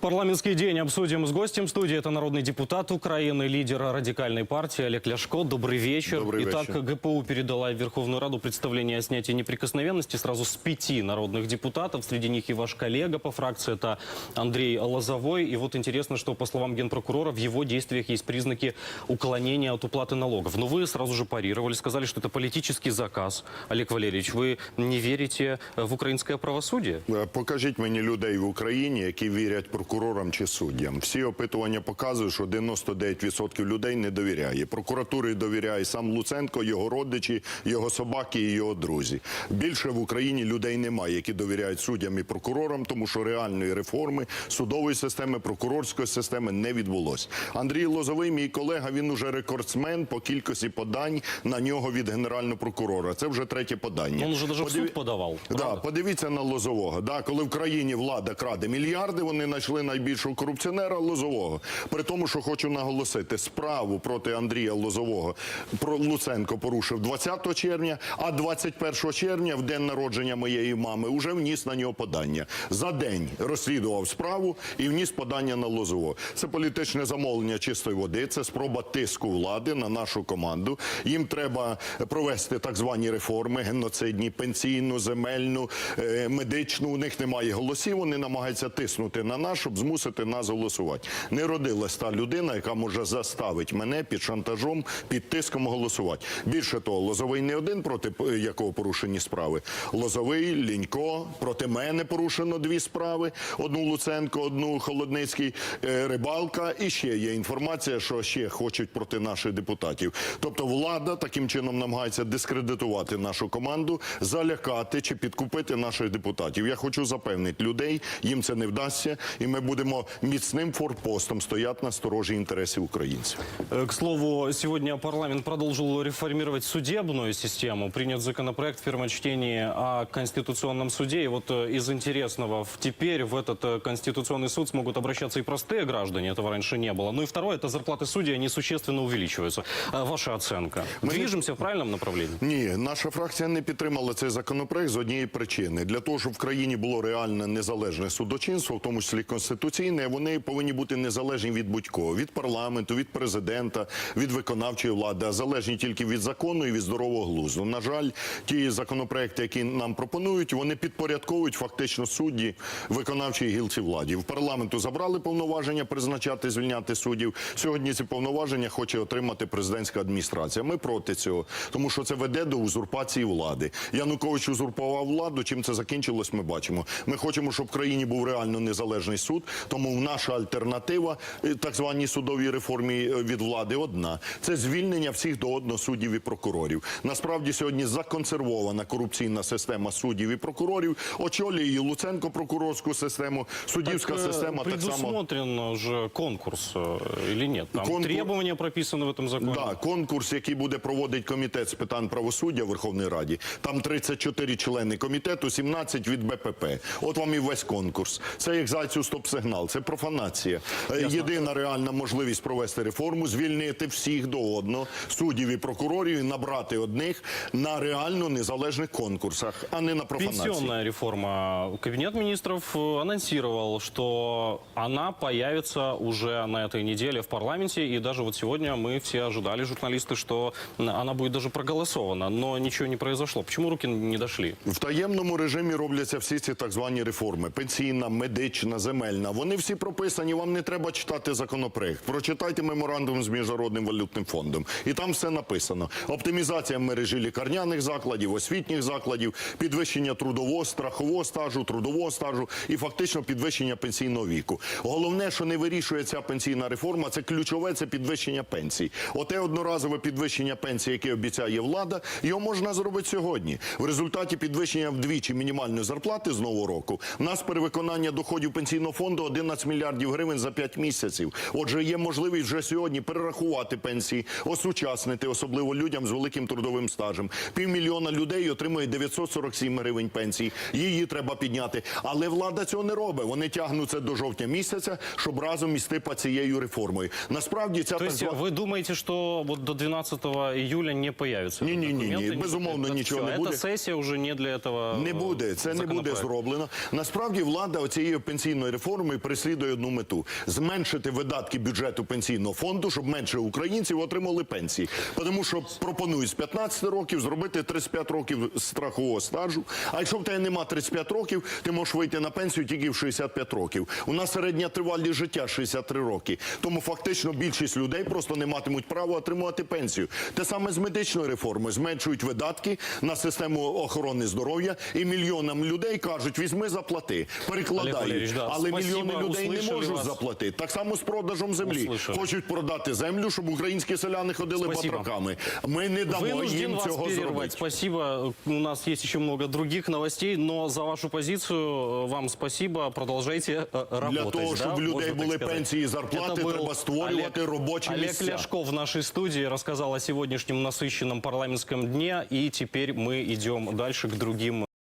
Парламентский день обсудим с гостем студии. Это народный депутат Украины, лидер радикальной партии Олег Ляшко. Добрый вечер. Добрый Итак, вечер. ГПУ передала в Верховную Раду представление о снятии неприкосновенности сразу с пяти народных депутатов. Среди них и ваш коллега по фракции, это Андрей Лозовой. И вот интересно, что по словам генпрокурора, в его действиях есть признаки уклонения от уплаты налогов. Но вы сразу же парировали, сказали, что это политический заказ. Олег Валерьевич, вы не верите в украинское правосудие? Е, Покажіть мені людей в Україні, які вірять прокурорам чи суддям. Всі опитування показують, що 99% людей не довіряє. Прокуратурі довіряє сам Луценко, його родичі, його собаки і його друзі. Більше в Україні людей немає, які довіряють суддям і прокурорам, тому що реальної реформи судової системи, прокурорської системи не відбулось. Андрій Лозовий, мій колега, він уже рекордсмен по кількості подань на нього від генерального прокурора. Це вже третє подання. Он уже даже в суд подавал. Да, подивіться на Лозового. Да, коли в країні влада краде мільярди, вони знайшли найбільшого корупціонера Лозового. При тому, що хочу наголосити, справу проти Андрія Лозового про Луценко порушив 20 червня, а 21 червня, в день народження моєї мами, уже вніс на нього подання. За день розслідував справу і вніс подання на Лозового. Це політичне замовлення чистої води, це спроба тиску влади на нашу команду. Їм треба провести так звані реформи геноцидні, пенсійну, земельну, е, медичну. У них немає голосів. Вони намагаються тиснути на нас, щоб змусити нас голосувати. Не родилась та людина, яка може заставити мене під шантажом, під тиском голосувати. Більше того, Лозовий не один проти якого порушені справи. Лозовий, Лінько, проти мене порушено дві справи: одну Луценко, одну Холодницький, е, Рибалка. І ще є інформація, що ще хочуть проти наших депутатів. Тобто влада таким чином намагається дискредитувати нашу команду, залякати чи підкупити наших депутатів. Я хочу запевнити людей, їм це не вдасться, і ми будемо міцним форпостом стояти на сторожі інтересів українців. Э, К слову, сегодня парламент продолжил реформировать судебную систему. Принят законопроект в первом чтении о Конституционном суде. И вот э, из интересного, в- теперь в этот э, Конституционный суд смогут обращаться и простые граждане. Этого раньше не было. Ну и второе, это зарплаты судей, они существенно увеличиваются. А Ваша оценка? Мы- Движемся в правильном направлении? Ні, наша фракція не підтримала цей законопроект з однієї причини. Для того, щоб в країні було реальне незалежне судочинство, в тому числі конституційне, вони повинні бути незалежні від будь-кого, від парламенту, від президента, від виконавчої влади, а залежні тільки від закону і від здорового глузду. На жаль, ті законопроекти, які нам пропонують, вони підпорядковують фактично судді виконавчій гілці владі. В парламенту забрали повноваження призначати, звільняти суддів. Сьогодні ці повноваження хоче отримати президентська адміністрація. Ми проти цього, тому що це веде до узурпації влади. Янукович узурпував владу. Чим це закінчилось? Ми бачимо. Ми хочемо, щоб в країні був реально незалежний суд Тому наша альтернатива е, так званій судовій реформі е, від влади одна це звільнення всіх до одного суддів і прокурорів. Насправді сьогодні законсервована корупційна система суддів і прокурорів. Очолює і Луценко прокурорську систему. Суддівська Так, э, система так само. предусмотрен же конкурс э, или нет? Там Конкур- требования прописаны в этом законе? Да, конкурс, який буде проводить комітет з питань правосуддя в Верховній Раді. Там 34 члени комітету, 17 від БПП. От вам і весь конкурс. Це як зайцю стоп-сигнал, це профанація. Е, Єдина реальна можливість провести реформу, звільнити всіх до одного суддів і прокурорів і набрати одних на реально незалежних конкурсах, а не на профанації. Пенсионная реформа. Кабинет министров э, анонсировал, что она появится уже на этой неделе в парламенте. И даже вот сегодня мы все ожидали, журналисты, что м, она будет даже проголосована. Но ничего не произошло. Почему руки не дошли? В таємному режимі робляться всі ці так звані реформи: пенсійна, медична, земельна. Вони всі прописані. Вам не треба читати законопроект. Прочитайте меморандум з міжнародним валютним фондом, і там все написано: оптимізація мережі лікарняних закладів, освітніх закладів, підвищення трудового, страхового стажу, трудового стажу і фактично підвищення пенсійного віку. Головне, що не вирішує ця пенсійна реформа, це ключове це підвищення пенсій. Оте одноразове підвищення пенсій, яке обіцяє влада, його можна зробити сьогодні. В результаті підвищення вдвічі мінімальної зарплати з нового року нас перевиконання доходів пенсійного фонду 11 мільярдів гривень за 5 місяців. Отже, є можливість вже сьогодні перерахувати пенсії, осучаснити, особливо людям з великим трудовим стажем. Півмільйона людей отримує 947 гривень пенсії. Її треба підняти. Але влада цього не робить. Вони тягнуться до жовтня місяця, щоб разом із типа цією реформою. Насправді ця То так есть звана... вы думаете, что вот до 12 июля не появится? Не, не, не, не, документы? безумовно, Это ничего всё, не Эта будет. сессия уже не для этого Не э, буде, це не буде законопроекту. зроблено. Насправді влада цією пенсійною реформою реформи переслідує одну мету: зменшити видатки бюджету пенсійного фонду, щоб менше українців отримали пенсії. Тому що пропонують з 15 років зробити 35 років страхового стажу. А якщо в тебе нема 35 років, ти можеш вийти на пенсію тільки в 65 років. У нас середня тривалість життя 63 роки. Тому фактично більшість людей просто не матимуть права отримувати пенсію. Те саме з медичною реформою. Зменшують видатки на систему охорони здоров'я і мільйонам людей кажуть, візьми заплати, перекладають. Але мільйони людей не услышали можуть вас. заплатити. Так само з продажем землі. Услышали. Хочуть продати землю, щоб українські селяни ходили Спасибо. батраками. Ми не дамо Вынужден їм вас цього перервать. зробити. Спасибо. У нас есть еще много других новостей, но за вашу позицию э, вам спасибо. Продолжайте э, работать. Для того, да, щоб в людей можно так були сказать. пенсії і зарплати, Это был треба створювати Олег- робочі Олег місця. Ляшков в нашей студии рассказал о сегодняшнем насыщенном парламентском дне, и теперь мы идем дальше к другим